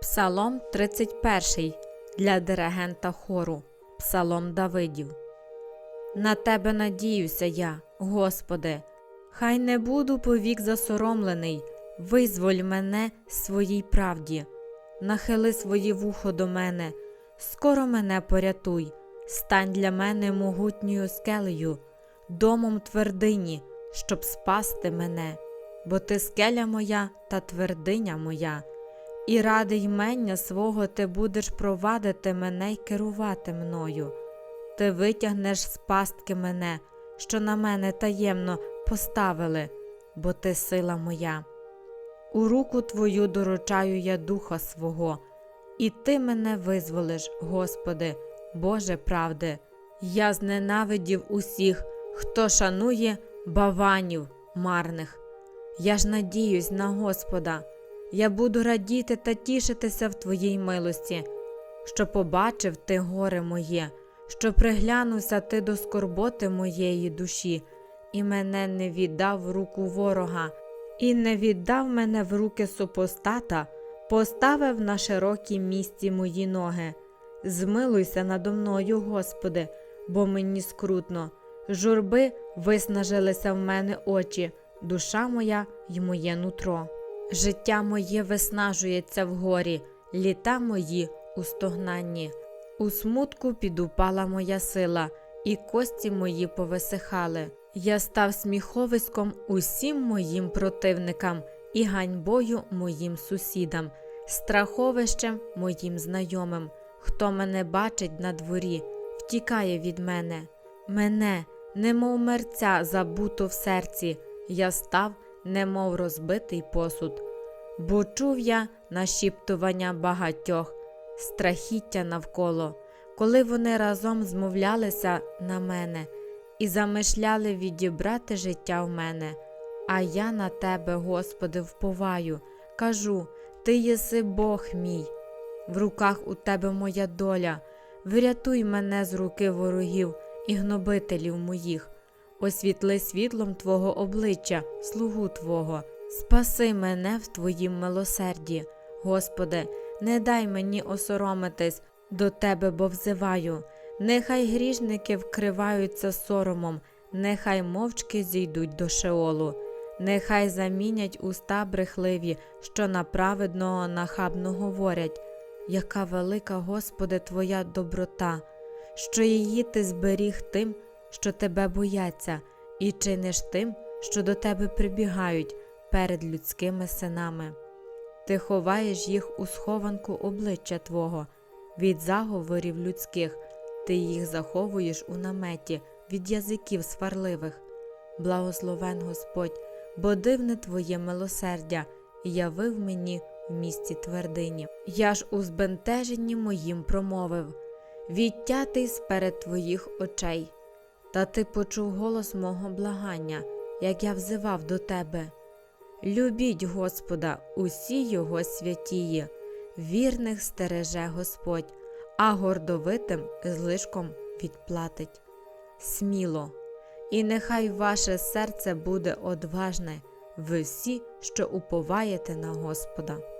Псалом 31 для диригента хору. Псалом Давидів. На тебе надіюся я, Господи, хай не буду повік засоромлений, визволь мене своїй правді, нахили своє вухо до мене, скоро мене порятуй, стань для мене могутньою скелею, домом твердині, щоб спасти мене, бо ти скеля моя та твердиня моя. І ради ймення свого ти будеш провадити мене й керувати мною. Ти витягнеш з пастки мене, що на мене таємно поставили, бо ти сила моя. У руку твою доручаю я духа свого, і ти мене визволиш, Господи, Боже правди. Я зненавидів усіх, хто шанує баванів марних. Я ж надіюсь на Господа. Я буду радіти та тішитися в Твоїй милості, що побачив ти горе моє, що приглянувся ти до скорботи моєї душі, і мене не віддав в руку ворога, і не віддав мене в руки супостата, поставив на широкій місці мої ноги. Змилуйся надо мною, Господи, бо мені скрутно. Журби виснажилися в мене очі, душа моя й моє нутро. Життя моє виснажується в горі, літа мої у стогнанні. У смутку підупала моя сила, і кості мої повисихали. Я став сміховиськом усім моїм противникам і ганьбою моїм сусідам, страховищем моїм знайомим. Хто мене бачить на дворі, втікає від мене. Мене, немов мерця, забуто в серці, я став немов розбитий посуд, бо чув я нашіптування багатьох, страхіття навколо, коли вони разом змовлялися на мене і замишляли відібрати життя в мене. А я на тебе, Господи, вповаю, кажу: Ти єси Бог мій, в руках у тебе моя доля, врятуй мене з руки ворогів і гнобителів моїх освітли світлом Твого обличчя, слугу Твого, спаси мене в Твоїм милосерді. Господи, не дай мені осоромитись до Тебе, бо взиваю. Нехай грішники вкриваються соромом, нехай мовчки зійдуть до шеолу, нехай замінять уста брехливі, що на праведного нахабно говорять. Яка велика, Господи, Твоя доброта, що її ти зберіг тим, що тебе бояться, і чиниш тим, що до тебе прибігають перед людськими синами. Ти ховаєш їх у схованку обличчя Твого, від заговорів людських, ти їх заховуєш у наметі від язиків сварливих. Благословен Господь, бо дивне Твоє милосердя, і явив мені в місті твердині. Я ж у збентеженні моїм промовив відтятий сперед Твоїх очей. Та ти почув голос мого благання, як я взивав до тебе. Любіть Господа, усі його святії, вірних стереже Господь, а гордовитим злишком відплатить. Сміло, і нехай ваше серце буде одважне, ви всі, що уповаєте на Господа.